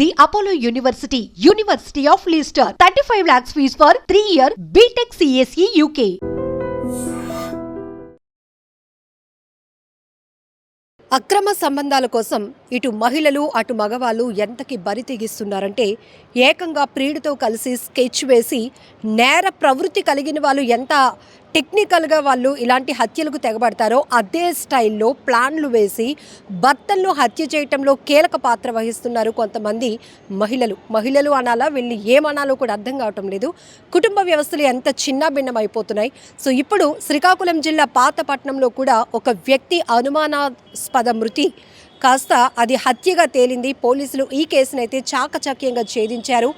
The Apollo university university of Leicester thirty five lakhs fees for three year BTech CSE UK అక్రమ సంబంధాల కోసం ఇటు మహిళలు అటు మగవాళ్ళు ఎంతకి బరి తెగిస్తున్నారంటే ఏకంగా ప్రియుడితో కలిసి స్కెచ్ వేసి నేర ప్రవృత్తి కలిగిన వాళ్ళు ఎంత టెక్నికల్గా వాళ్ళు ఇలాంటి హత్యలకు తెగబడతారో అదే స్టైల్లో ప్లాన్లు వేసి భర్తలను హత్య చేయటంలో కీలక పాత్ర వహిస్తున్నారు కొంతమంది మహిళలు. మహిళలు అనాలా వీళ్ళు ఏమనాలో కూడా అర్థం కావటం లేదు. కుటుంబ వ్యవస్థలు ఎంత చిన్నాభిన్నం అయిపోతున్నాయి. సో ఇప్పుడు శ్రీకాకుళం జిల్లా పాతపట్నంలో కూడా ఒక వ్యక్తి అనుమానాస్పద మృతి. కాస్త అది హత్యగా తేలింది. పోలీసులు ఈ కేసునైతే చాకచక్యంగా ఛేదించారు.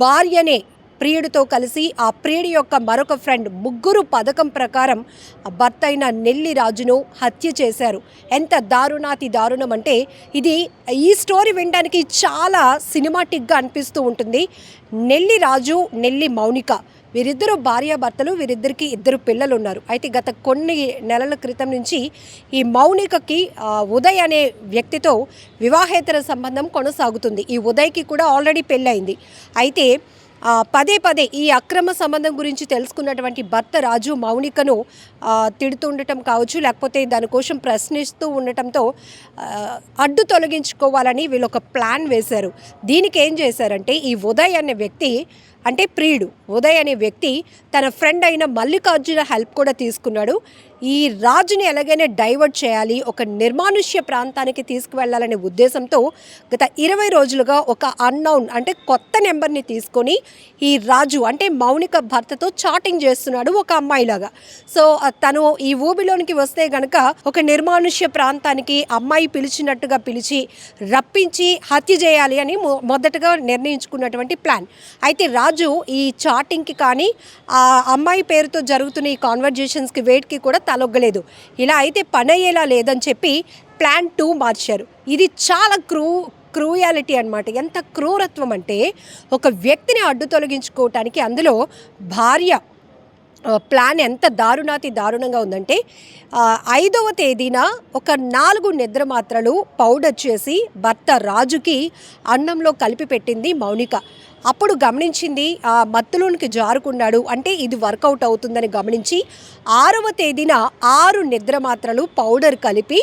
భార్యనే ప్రియుడితో కలిసి ఆ ప్రియుడి యొక్క మరొక ఫ్రెండ్ ముగ్గురు పథకం ప్రకారం భర్త అయిన నెల్లి రాజును హత్య చేశారు. ఎంత దారుణాతి దారుణం అంటే ఇది ఈ స్టోరీ వినడానికి చాలా సినిమాటిక్గా అనిపిస్తూ ఉంటుంది. నెల్లి రాజు నెల్లి మౌనిక వీరిద్దరు భార్యాభర్తలు వీరిద్దరికి ఇద్దరు పిల్లలు ఉన్నారు అయితే గత కొన్ని నెలల క్రితం నుంచి ఈ మౌనికకి ఉదయ్ అనే వ్యక్తితో వివాహేతర సంబంధం కొనసాగుతుంది. ఈ ఉదయ్కి కూడా ఆల్రెడీ పెళ్ళయింది. అయితే పదే పదే ఈ అక్రమ సంబంధం గురించి తెలుసుకున్నటువంటి భర్త రాజు మౌనికను తిడుతూ ఉండటం కావచ్చు లేకపోతే దానికోసం ప్రశ్నిస్తూ ఉండటంతో అడ్డు తొలగించుకోవాలని వీళ్ళు ఒక ప్లాన్ వేశారు. దీనికి ఏం చేశారంటే ఈ ఉదయ్ అనే వ్యక్తి అంటే ప్రియుడు ఉదయ్ అనే వ్యక్తి తన ఫ్రెండ్ అయిన మల్లికార్జున హెల్ప్ కూడా తీసుకున్నాడు. ఈ రాజుని ఎలాగైనా డైవర్ట్ చేయాలి ఒక నిర్మానుష్య ప్రాంతానికి తీసుకువెళ్ళాలనే ఉద్దేశంతో గత ఇరవై రోజులుగా ఒక అన్నౌన్ అంటే కొత్త నెంబర్ని తీసుకొని ఈ రాజు అంటే మౌనిక భర్తతో చాటింగ్ చేస్తున్నాడు ఒక అమ్మాయిలాగా. సో తను ఈ ఊబిలోనికి వస్తే గనక ఒక నిర్మానుష్య ప్రాంతానికి అమ్మాయి పిలిచినట్టుగా పిలిచి రప్పించి హత్య చేయాలి అని మొ- మొదటగా నిర్ణయించుకున్నటువంటి ప్లాన్. అయితే రాజు రాజు ఈ చాటింగ్కి కానీ ఆ అమ్మాయి పేరుతో జరుగుతున్న ఈ కాన్వర్జేషన్స్కి వేట్కి కూడా తలొగ్గలేదు. ఇలా అయితే పని అయ్యేలా లేదని చెప్పి ప్లాన్ టూ మార్చారు. ఇది చాలా క్రూ క్రూయాలిటీ అనమాట ఎంత క్రూరత్వం అంటే ఒక వ్యక్తిని అడ్డు తొలగించుకోవటానికి అందులో భార్య ప్లాన్ ఎంత దారుణాతి దారుణంగా ఉందంటే ఐదవ తేదీన ఒక నాలుగు నిద్ర మాత్రలు పౌడర్ చేసి భర్త రాజుకి అన్నంలో కలిపి పెట్టింది మౌనిక. అప్పుడు గమనించింది ఆ మత్తులోనికి జారుకున్నాడు. అంటే ఇది వర్కౌట్ అవుతుందని గమనించి ఆరవ తేదీన ఆరు నిద్ర మాత్రలు పౌడర్ కలిపి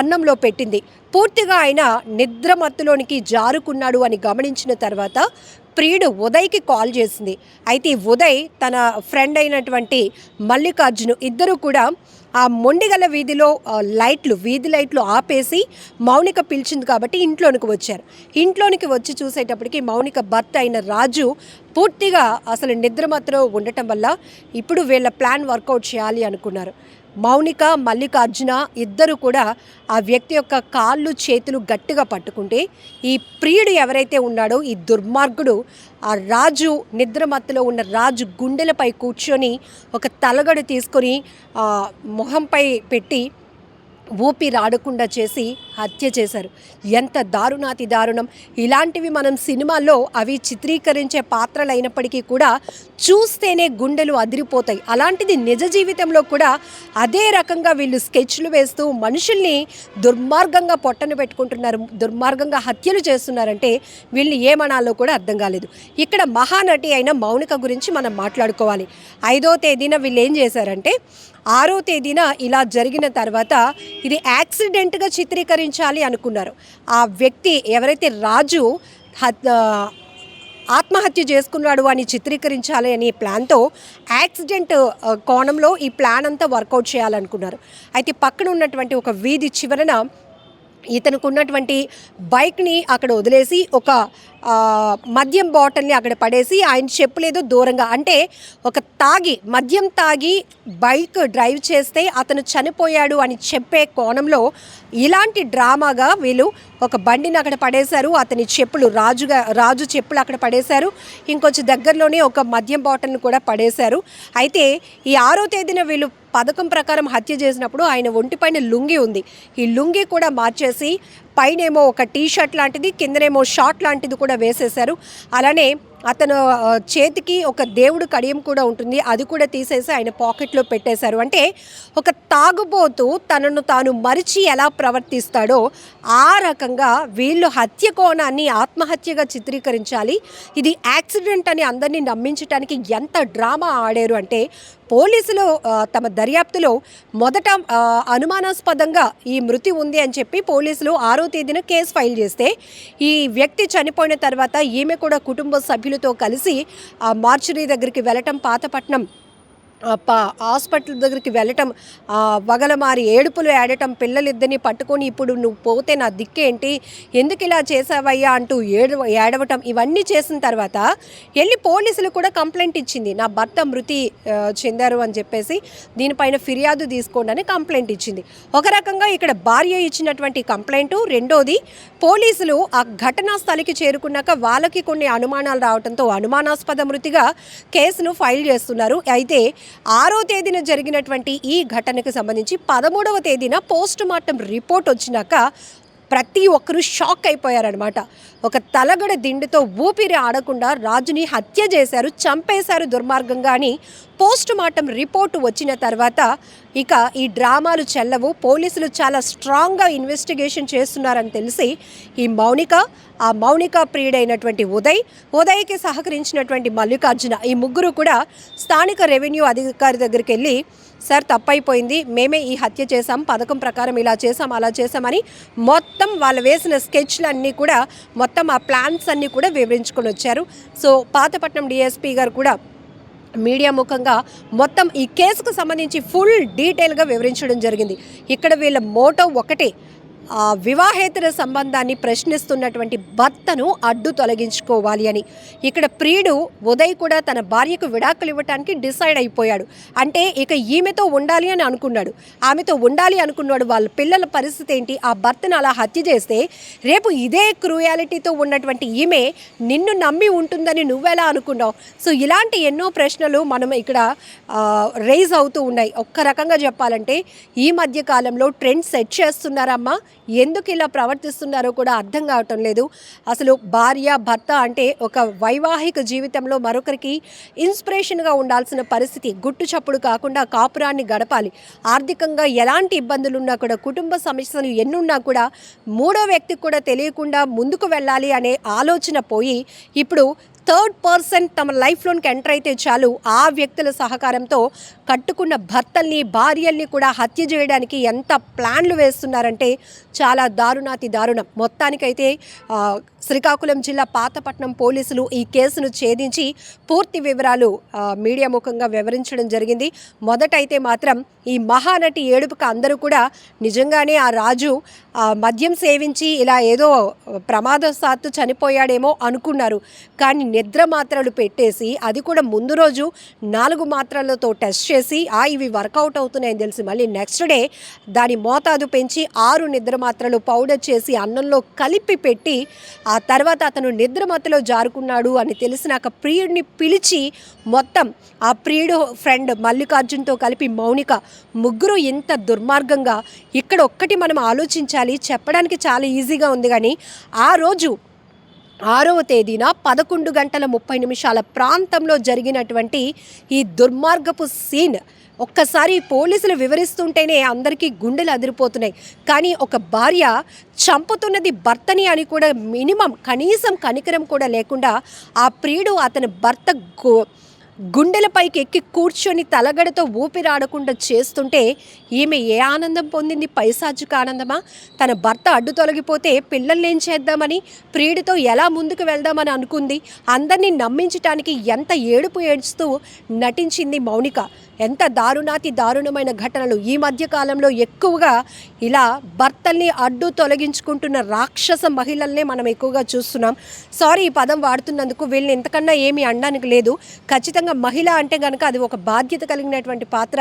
అన్నంలో పెట్టింది. పూర్తిగా ఆయన నిద్ర మత్తులోనికి జారుకున్నాడు అని గమనించిన తర్వాత ప్రియుడు ఉదయ్కి కాల్ చేసింది. అయితే ఉదయ్ తన ఫ్రెండ్ అయినటువంటి మల్లికార్జును ఇద్దరు కూడా ఆ మొండిగల వీధిలో లైట్లు వీధి లైట్లు ఆపేసి మౌనిక పిలిచింది కాబట్టి ఇంట్లోనికి వచ్చారు. ఇంట్లోనికి వచ్చి చూసేటప్పటికి మౌనిక భర్త అయిన రాజు పూర్తిగా అసలు నిద్రమత్తులో ఉండటం వల్ల ఇప్పుడు వీళ్ళ ప్లాన్ వర్కౌట్ చేయాలి అనుకున్నారు. మౌనిక మల్లికార్జున ఇద్దరు కూడా ఆ వ్యక్తి యొక్క కాళ్ళు చేతులు గట్టిగా పట్టుకుంటే ఈ ప్రియుడు ఎవరైతే ఉన్నాడో ఈ దుర్మార్గుడు ఆ రాజు నిద్రమత్తులో ఉన్న రాజు గుండెలపై కూర్చొని ఒక తలగడు తీసుకొని ఆ, మొహంపై పెట్టి ఊపిరాడకుండా చేసి హత్య చేశారు. ఎంత దారుణాతి దారుణం. ఇలాంటివి మనం సినిమాల్లో అవి చిత్రీకరించే పాత్రలు అయినప్పటికీ కూడా చూస్తేనే గుండెలు అదిరిపోతాయి. అలాంటిది నిజ జీవితంలో కూడా అదే రకంగా వీళ్ళు స్కెచ్లు వేస్తూ మనుషుల్ని దుర్మార్గంగా పొట్టను పెట్టుకుంటున్నారు. దుర్మార్గంగా హత్యలు చేస్తున్నారంటే వీళ్ళని ఏమనాలో కూడా అర్థం కాలేదు. ఇక్కడ మహానటి అయిన మౌనిక గురించి మనం మాట్లాడుకోవాలి. ఐదో తేదీన వీళ్ళు ఏం చేశారంటే ఆరో తేదీన ఇలా జరిగిన తర్వాత ఇది యాక్సిడెంట్గా చిత్రీకరించాలి అనుకున్నారు. ఆ వ్యక్తి ఎవరైతే రాజు ఆత్మహత్య చేసుకున్నాడు అని చిత్రీకరించాలి అనే ప్లాన్తో యాక్సిడెంట్ కోణంలో ఈ ప్లాన్ అంతా వర్కౌట్ చేయాలనుకున్నారు. అయితే పక్కన ఉన్నటువంటి ఒక వీధి చివరన ఇతనికి ఉన్నటువంటి బైక్ని అక్కడ వదిలేసి ఒక మద్యం బాటిల్ని అక్కడ పడేసి ఆయన చెప్పలేదు దూరంగా. అంటే ఒక తాగి మద్యం తాగి బైక్ డ్రైవ్ చేస్తే అతను చనిపోయాడు అని చెప్పే కోణంలో ఇలాంటి డ్రామాగా వీళ్ళు ఒక బండిని అక్కడ పడేశారు అతని చెప్పులు రాజుగా రాజు చెప్పులు అక్కడ పడేశారు ఇంకొంచెం దగ్గరలోనే ఒక మద్యం బాటిల్ని కూడా పడేశారు. అయితే ఈ ఆరో తేదీన వీళ్ళు పథకం ప్రకారం హత్య చేసినప్పుడు ఆయన ఒంటిపైన లుంగి ఉంది. ఈ లుంగి కూడా మార్చేసి పైనేమో ఒక టీ షర్ట్ లాంటిది కిందనేమో షార్ట్ లాంటిది కూడా వేసేశారు. అలానే అతను చేతికి ఒక దేవుడు కడియం కూడా ఉంటుంది. అది కూడా తీసేసి ఆయన పాకెట్లో పెట్టేశారు. అంటే ఒక తాగుబోతు తనను తాను మరిచి ఎలా ప్రవర్తిస్తాడో ఆ రకంగా వీళ్ళు హత్య కోణాన్ని ఆత్మహత్యగా చిత్రీకరించాలి. ఇది యాక్సిడెంట్ అని అందరినీ నమ్మించడానికి ఎంత డ్రామా ఆడారు అంటే పోలీసులు తమ దర్యాప్తులో మొదట అనుమానాస్పదంగా ఈ మృతి ఉంది అని చెప్పి పోలీసులు ఆరో తేదీన కేసు ఫైల్ చేస్తే ఈ వ్యక్తి చనిపోయిన తర్వాత ఈమె కూడా కుటుంబ సభ్యులతో కలిసి ఆ మార్చురీ దగ్గరికి వెళ్ళటం పాతపట్నం హాస్పిటల్ దగ్గరికి వెళ్ళటం వగలమారి ఏడుపులు ఏడటం పిల్లలిద్దరిని పట్టుకొని ఇప్పుడు నువ్వు పోతే నా దిక్కేంటి? ఎందుకు ఇలా చేసావయ్యా అంటూ ఏడు ఏడవటం ఇవన్నీ చేసిన తర్వాత వెళ్ళి పోలీసులు కూడా కంప్లైంట్ ఇచ్చింది. నా భర్త మృతి చెందారు అని చెప్పేసి దీనిపైన ఫిర్యాదు తీసుకోండి అని కంప్లైంట్ ఇచ్చింది. ఒక రకంగా ఇక్కడ భార్య ఇచ్చినటువంటి కంప్లైంట్. రెండోది పోలీసులు ఆ ఘటనా స్థలికి చేరుకున్నాక వాళ్ళకి కొన్ని అనుమానాలు రావడంతో అనుమానాస్పద మృతిగా కేసును ఫైల్ చేస్తున్నారు. అయితే ఆరో తేదీన జరిగినటువంటి ఈ ఘటనకు సంబంధించి పదమూడవ తేదీన పోస్ట్ మార్టం రిపోర్ట్ వచ్చినాక ప్రతి ఒక్కరూ షాక్ అయిపోయారనమాట ఒక తలగడ దిండుతో ఊపిరి ఆడకుండా రాజుని హత్య చేశారు చంపేశారు దుర్మార్గంగా అని పోస్ట్ మార్టం రిపోర్టు వచ్చిన తర్వాత ఇక ఈ డ్రామాలు చెల్లవు. పోలీసులు చాలా స్ట్రాంగ్గా ఇన్వెస్టిగేషన్ చేస్తున్నారని తెలిసి ఈ మౌనిక ఆ మౌనిక ప్రియుడైనటువంటి ఉదయ్ ఉదయ్కి సహకరించినటువంటి మల్లికార్జున ఈ ముగ్గురు కూడా స్థానిక రెవెన్యూ అధికారి దగ్గరికి వెళ్ళి సార్ తప్పైపోయింది. మేమే ఈ హత్య చేశాం. పథకం ప్రకారం ఇలా చేసాం అలా చేసామని మొత్తం వాళ్ళు వేసిన స్కెచ్లన్నీ కూడా మొత్తం ఆ ప్లాన్స్ అన్నీ కూడా వివరించుకొని వచ్చారు. సో పాతపట్నం డిఎస్పీ గారు కూడా మీడియా ముఖంగా మొత్తం ఈ కేసుకు సంబంధించి ఫుల్ డీటెయిల్గా వివరించడం జరిగింది. ఇక్కడ వీళ్ళ మోటో ఒకటే. వివాహేతర సంబంధాన్ని ప్రశ్నిస్తున్నటువంటి భర్తను అడ్డు తొలగించుకోవాలి అని. ఇక్కడ ప్రియుడు ఉదయ్ కూడా తన భార్యకు విడాకులు ఇవ్వటానికి డిసైడ్ అయిపోయాడు. అంటే ఇక ఈమెతో ఉండాలి అని అనుకున్నాడు. ఆమెతో ఉండాలి అనుకున్నాడు వాళ్ళ పిల్లల పరిస్థితి ఏంటి? ఆ భర్తను అలా హత్య చేస్తే రేపు ఇదే క్రూయాలిటీతో ఉన్నటువంటి ఈమె నిన్ను నమ్మి ఉంటుందని నువ్వెలా అనుకున్నావు? సో ఇలాంటి ఎన్నో ప్రశ్నలు మనం ఇక్కడ రైజ్ అవుతూ ఉన్నాయి. ఒక్క రకంగా చెప్పాలంటే ఈ మధ్య కాలంలో ట్రెండ్ సెట్ చేస్తున్నారమ్మా. ఎందుకు ఇలా ప్రవర్తిస్తున్నారో కూడా అర్థం కావటం లేదు. అసలు భార్య భర్త అంటే ఒక వైవాహిక జీవితంలో మరొకరికి ఇన్స్పిరేషన్గా ఉండాల్సిన పరిస్థితి గుట్టు చప్పుడు కాకుండా కాపురాన్ని గడపాలి. ఆర్థికంగా ఎలాంటి ఇబ్బందులు ఉన్నా కూడా కుటుంబ సమస్యలు ఎన్నున్నా కూడా మూడో వ్యక్తికి కూడా తెలియకుండా ముందుకు వెళ్ళాలి అనే ఆలోచన పోయి ఇప్పుడు థర్డ్ పర్సన్ తమ లైఫ్లోనికి ఎంటర్ అయితే చాలు. ఆ వ్యక్తుల సహకారంతో కట్టుకున్న భర్తల్ని భార్యల్ని కూడా హత్య చేయడానికి ఎంత ప్లాన్లు వేస్తున్నారంటే చాలా దారుణాతి దారుణం. మొత్తానికైతే శ్రీకాకుళం జిల్లా పాతపట్నం పోలీసులు ఈ కేసును ఛేదించి పూర్తి వివరాలు మీడియా ముఖంగా వివరించడం జరిగింది. మొదటైతే మాత్రం ఈ మహానటి ఏడుపుకు అందరూ కూడా నిజంగానే ఆ రాజు మద్యం సేవించి ఇలా ఏదో ప్రమాదశాత్తు చనిపోయాడేమో అనుకున్నారు. కానీ నిద్ర మాత్రలు పెట్టేసి అది కూడా ముందు రోజు నాలుగు మాత్రలతో టెస్ట్ చేసి ఆ ఇవి వర్కౌట్ అవుతున్నాయని తెలిసి మళ్ళీ నెక్స్ట్ డే దాని మోతాదు పెంచి ఆరు నిద్ర మాత్రలు పౌడర్ చేసి అన్నంలో కలిపి పెట్టి ఆ తర్వాత అతను నిద్రమత్తులో జారుకున్నాడు అని తెలిసినాక ప్రియుడిని పిలిచి మొత్తం ఆ ప్రియుడు ఫ్రెండ్ మల్లికార్జున్తో కలిపి మౌనిక ముగ్గురు ఇంత దుర్మార్గంగా ఇక్కడ ఒక్కటి మనం ఆలోచించాలి. చెప్పడానికి చాలా ఈజీగా ఉంది కానీ ఆ రోజు ఆరవ తేదీన పదకొండు గంటల ముప్పై నిమిషాల ప్రాంతంలో జరిగినటువంటి ఈ దుర్మార్గపు సీన్ ఒక్కసారి పోలీసులు వివరిస్తుంటేనే అందరికీ గుండెలు అదిరిపోతున్నాయి. కానీ ఒక భార్య చంపుతున్నది భర్తని అని కూడా మినిమం కనీసం కనికరం కూడా లేకుండా ఆ ప్రియుడు అతని భర్త గో గుండెలపైకి ఎక్కి కూర్చొని తలగడతో ఊపిరాడకుండా చేస్తుంటే ఈమె ఏ ఆనందం పొందింది? పైశాచిక ఆనందమా? తన భర్త అడ్డు తొలగిపోతే పిల్లల్ని ఏం చేద్దామని ప్రియుడితో ఎలా ముందుకు వెళ్దామని అనుకుంది? అందరినీ నమ్మించటానికి ఎంత ఏడుపు ఏడుస్తూ నటించింది మౌనిక. ఎంత దారుణాతి దారుణమైన ఘటనలు ఈ మధ్య కాలంలో ఎక్కువగా ఇలా భర్తల్ని అడ్డు తొలగించుకుంటున్న రాక్షస మహిళల్నే మనం ఎక్కువగా చూస్తున్నాం. సారీ ఈ పదం వాడుతున్నందుకు వీళ్ళని ఇంతకన్నా ఏమీ అనడానికి లేదు. ఖచ్చితంగా మహిళ అంటే కనుక అది ఒక బాధ్యత కలిగినటువంటి పాత్ర.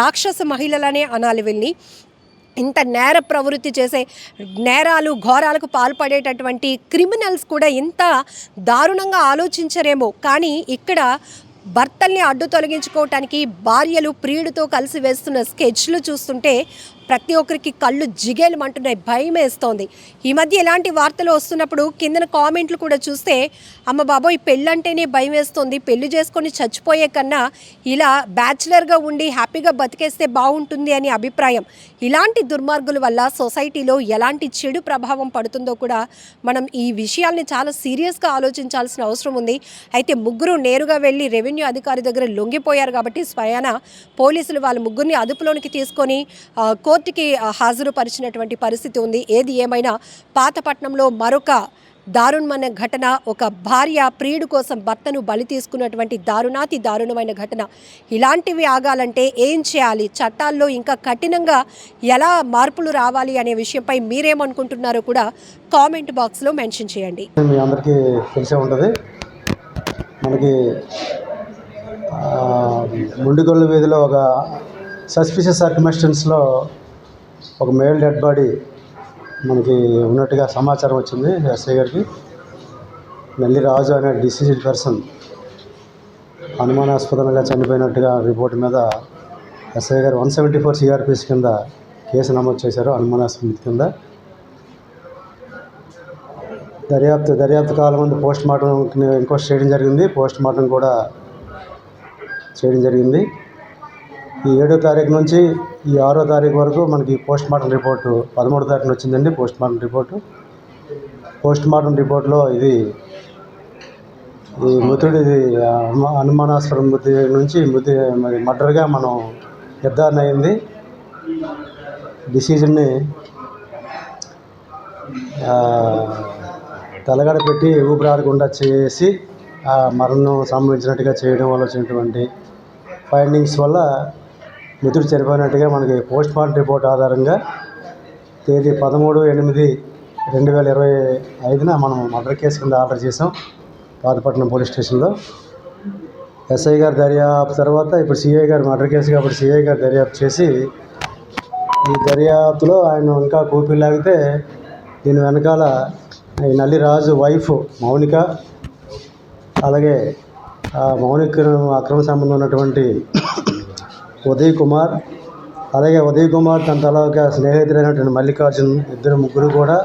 రాక్షస మహిళలనే అనాలి వీళ్ళని. ఇంత నేర ప్రవృత్తి చేసే నేరాలు ఘోరాలకు పాల్పడేటటువంటి క్రిమినల్స్ కూడా ఇంత దారుణంగా ఆలోచించరేమో. కానీ ఇక్కడ భర్తల్ని అడ్డు తొలగించుకోవటానికి భార్యలు ప్రియుడితో కలిసి వేస్తున్న స్కెచ్లు చూస్తుంటే ప్రతి ఒక్కరికి కళ్ళు జిగేలమంటున్నాయి భయం వేస్తోంది ఈ మధ్య ఇలాంటి వార్తలు వస్తున్నప్పుడు కిందన కామెంట్లు కూడా చూస్తే అమ్మ బాబోయ్ పెళ్ళంటేనే భయం వేస్తుంది పెళ్ళి చేసుకొని చచ్చిపోయే కన్నా ఇలా బ్యాచులర్గా ఉండి హ్యాపీగా బతికేస్తే బాగుంటుంది అని అభిప్రాయం. ఇలాంటి దుర్మార్గుల వల్ల సొసైటీలో ఎలాంటి చెడు ప్రభావం పడుతుందో కూడా మనం ఈ విషయాల్ని చాలా సీరియస్గా ఆలోచించాల్సిన అవసరం ఉంది. అయితే ముగ్గురు నేరుగా వెళ్ళి రెవెన్యూ అధికారి దగ్గర లొంగిపోయారు కాబట్టి స్వయాన పోలీసులు వాళ్ళ ముగ్గురిని అదుపులోనికి తీసుకొని కోర్టు కోర్టుకి హాజరుపరిచినటువంటి పరిస్థితి ఉంది. ఏది ఏమైనా పాతపట్నంలో మరొక దారుణమైన ఘటన ఒక భార్య ప్రియుడు కోసం భర్తను బలి తీసుకున్నటువంటి దారుణాతి దారుణమైన ఘటన. ఇలాంటివి ఆగాలంటే ఏం చేయాలి? చట్టాల్లో ఇంకా కఠినంగా ఎలా మార్పులు రావాలి అనే విషయంపై మీరేమనుకుంటున్నారో కూడా కామెంట్ బాక్స్లో మెన్షన్ చేయండి. మీ అందరికీ తెలిసే ఉంటుంది. మనకి ముండిగొల్లు వీధిలో ఒక సస్పిషియస్ సర్కమిస్టెన్స్లో ఒక మేల్ డెడ్ బాడీ మనకి ఉన్నట్టుగా సమాచారం వచ్చింది ఎస్ఐ గారికి. నెల్లి రాజు అనే డిసీజ్డ్ పర్సన్ అనుమానాస్పదంగా చనిపోయినట్టుగా రిపోర్ట్ మీద ఎస్ఐ గారు వన్ సెవెంటీ ఫోర్ సిఆర్పిస్ కింద కేసు నమోదు చేశారు అనుమానాస్పద కింద. దర్యాప్తు దర్యాప్తు కాలం ముందు పోస్ట్ మార్టం ఇంకో చేయడం జరిగింది. పోస్ట్ మార్టం కూడా చేయడం జరిగింది. ఈ ఏడో తారీఖు నుంచి ఈ ఆరో తారీఖు వరకు మనకి పోస్ట్ మార్టం రిపోర్టు పదమూడో తారీఖున వచ్చిందండి post mortem report. Post mortem రిపోర్ట్లో ఇది ఈ మృతుడిది అను- అనుమానాస్పద మృతి నుంచి మృతి మరి మర్డర్గా మనం నిర్ధారణ అయింది. డిసీజన్ని తలగడ పెట్టి ఊపిరాడకుండా చేసి ఆ మరణం సంభవించినట్టుగా చేయడం వల్ల వచ్చినటువంటి ఫైండింగ్స్ వల్ల మృతుడు చనిపోయినట్టుగా మనకి పోస్ట్ మార్టం రిపోర్ట్ ఆధారంగా తేదీ పదమూడు ఎనిమిది రెండు వేల ఇరవై ఐదున మనం మర్డర్ కేసు కింద ఆర్డర్ చేసాం పాతపట్నం పోలీస్ స్టేషన్లో. ఎస్ఐ గారు దర్యాప్తు తర్వాత ఇప్పుడు సిఐ గారు మర్డర్ కేసు కాబట్టి సిఐ గారు దర్యాప్తు చేసి ఈ దర్యాప్తులో ఆయన ఇంకా కూపిలాగితే దీని వెనకాల ఈ నల్లిరాజు వైఫ్ మౌనిక అలాగే ఆ మౌనిక అక్రమ సంబంధం ఉన్నటువంటి ఉదయ్ కుమార్. అలాగే ఉదయ్ కుమార్ తన తలక స్నేహితుడైనటువంటి మల్లికార్జున్ ఇద్దరు ముగ్గురు కూడా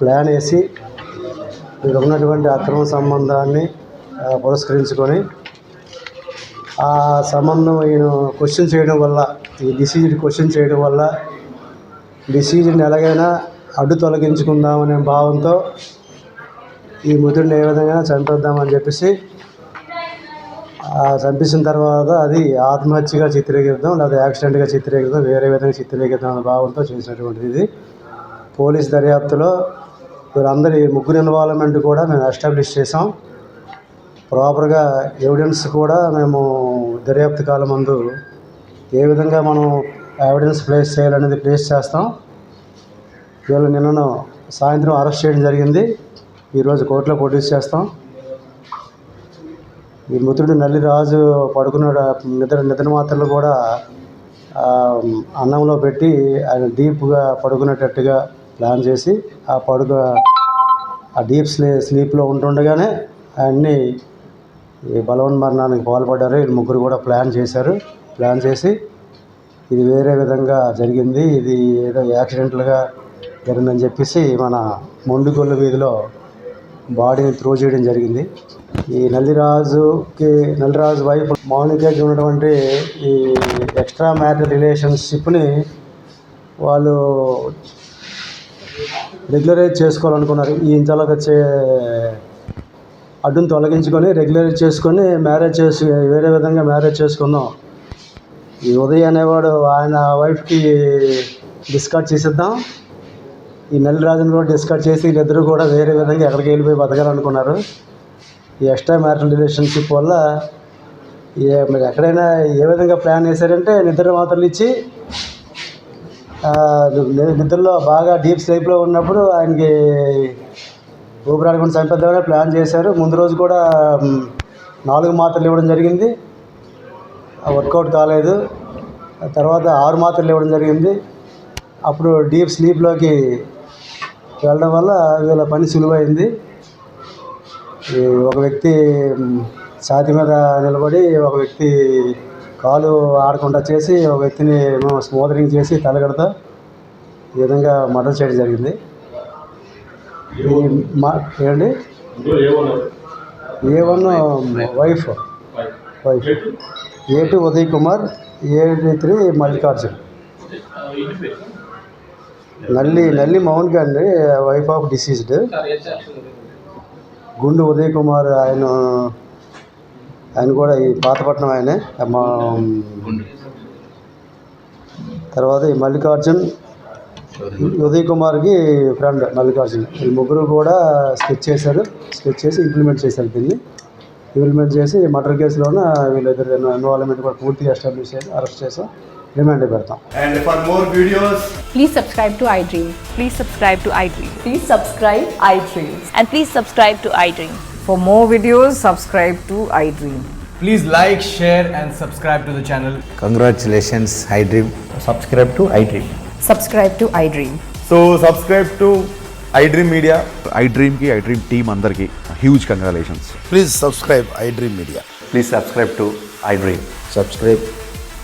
ప్లాన్ వేసి మీరు ఉన్నటువంటి అక్రమ సంబంధాన్ని పురస్కరించుకొని ఆ సంబంధం ఈయన క్వశ్చన్ చేయడం వల్ల ఈ డిసీజ్డ్ క్వశ్చన్ చేయడం వల్ల డిసీజ్ని ఎలాగైనా అడ్డు తొలగించుకుందామనే భావంతో ఈ మృతుడిని ఏ విధంగా చంపేద్దామని చెప్పేసి చంపించిన తర్వాత అది ఆత్మహత్యగా చిత్రీకరిద్దాం లేదా యాక్సిడెంట్గా చిత్రీకరిద్దాం వేరే విధంగా చిత్రీకరిద్దాం అనే భావంతో చేసినటువంటిది ఇది. పోలీస్ దర్యాప్తులో వీళ్ళందరి ముగ్గురు ఇన్వాల్వ్మెంట్ కూడా మేము ఎస్టాబ్లిష్ చేసాం ప్రాపర్గా ఎవిడెన్స్ కూడా మేము దర్యాప్తు కాలం ముందు ఏ విధంగా మనం ఎవిడెన్స్ ప్లేస్ చేయాలనేది ప్లేస్ చేస్తాం. వీళ్ళు నిన్నను సాయంత్రం అరెస్ట్ చేయడం జరిగింది. ఈరోజు కోర్టులో ప్రొడ్యూస్ చేస్తాం. ఈ మృతుడు నల్లిరాజు పడుకున్న నిద్ర నిద్ర మాత్రలు కూడా అన్నంలో పెట్టి ఆయన డీప్గా పడుకునేటట్టుగా ప్లాన్ చేసి ఆ పడుక ఆ డీప్ స్లీ స్లీప్లో ఉంటుండగానే ఆయన్ని ఈ బలవన్ మరణానికి పాల్పడ్డారు. వీళ్ళు ముగ్గురు కూడా ప్లాన్ చేశారు. ప్లాన్ చేసి ఇది వేరే విధంగా జరిగింది. ఇది ఏదో యాక్సిడెంట్లుగా జరిగిందని చెప్పేసి మన మొండుగొల్లు వీధిలో బాడీని త్రో చేయడం జరిగింది. ఈ నల్లిరాజుకి నల్లిరాజు వైఫ్ మౌనికకి ఉన్నటువంటి ఈ ఎక్స్ట్రా మ్యారిటల్ రిలేషన్షిప్ని వాళ్ళు రెగ్యులరైజ్ చేసుకోవాలనుకున్నారు. ఈ ఇంతలోకి వచ్చే అడ్డును తొలగించుకొని రెగ్యులరైజ్ చేసుకొని మ్యారేజ్ చేసి వేరే విధంగా మ్యారేజ్ చేసుకుందాం. ఈ ఉదయ్ అనేవాడు ఆయన వైఫ్కి డిస్కార్డ్ చేసేద్దాం. ఈ నల్లిరాజుని కూడా డిస్కార్డ్ చేసి వీళ్ళిద్దరూ కూడా వేరే విధంగా ఎక్కడికి వెళ్ళిపోయి బతకాలనుకున్నారు. ఈ ఎక్స్ట్రా మ్యారిటల్ రిలేషన్షిప్ వల్ల ఏ మీరు ఎక్కడైనా ఏ విధంగా ప్లాన్ చేశారంటే నిద్ర మాత్రలు ఇచ్చి నిద్రలో బాగా డీప్ స్లీప్లో ఉన్నప్పుడు ఆయనకి ఊపిరాడకుండా చంపేద్దామని ప్లాన్ చేశారు. ముందు రోజు కూడా నాలుగు మాత్రలు ఇవ్వడం జరిగింది. ఆ వర్కౌట్ కాలేదు. తర్వాత ఆరు మాత్రలు ఇవ్వడం జరిగింది. అప్పుడు డీప్ స్లీప్లోకి వెళ్ళడం వల్ల వీళ్ళ పని సులువైంది. ఒక వ్యక్తి మ్, ఛాతి మీద నిలబడి ఒక వ్యక్తి కాలు ఆడకుండా చేసి ఒక వ్యక్తిని ఏమో స్మోదరింగ్ చేసి తలగడతో ఈ విధంగా మర్డర్ చేయడం జరిగింది. ఈ మా ఏంటి A one wife. Wife. A two Uday Kumar A three Mallikarjun. నల్లి నల్లి మౌన్ అండి wife of deceased. Gundu Uday Kumar ఆయన ఆయన కూడా ఈ పాతపట్నం ఆయనే. మా తర్వాత ఈ మల్లికార్జున్ ఉదయ్ కుమార్కి ఫ్రెండ్ మల్లికార్జున్. ఈ ముగ్గురు కూడా స్కెచ్ చేశారు. స్కెచ్ చేసి ఇంప్లిమెంట్ చేశారు దీన్ని. ఇంప్లిమెంట్ చేసి మర్డర్ కేసులోన వీళ్ళిద్దరు ఇన్వాల్వ్మెంట్ కూడా పూర్తిగా ఎస్టాబ్లిష్ చేసి అరెస్ట్ చేసాం रिमाइंडर करता हूँ and for more videos please subscribe to iDream please subscribe to iDream please subscribe iDream and please subscribe to iDream for more videos subscribe to iDream Please like, share, and subscribe to the channel. Congratulations, iDream. Subscribe to iDream. Subscribe to iDream. So subscribe to iDream Media. iDream की iDream team अंदर की huge congratulations. Please subscribe iDream Media. Please subscribe to iDream. Subscribe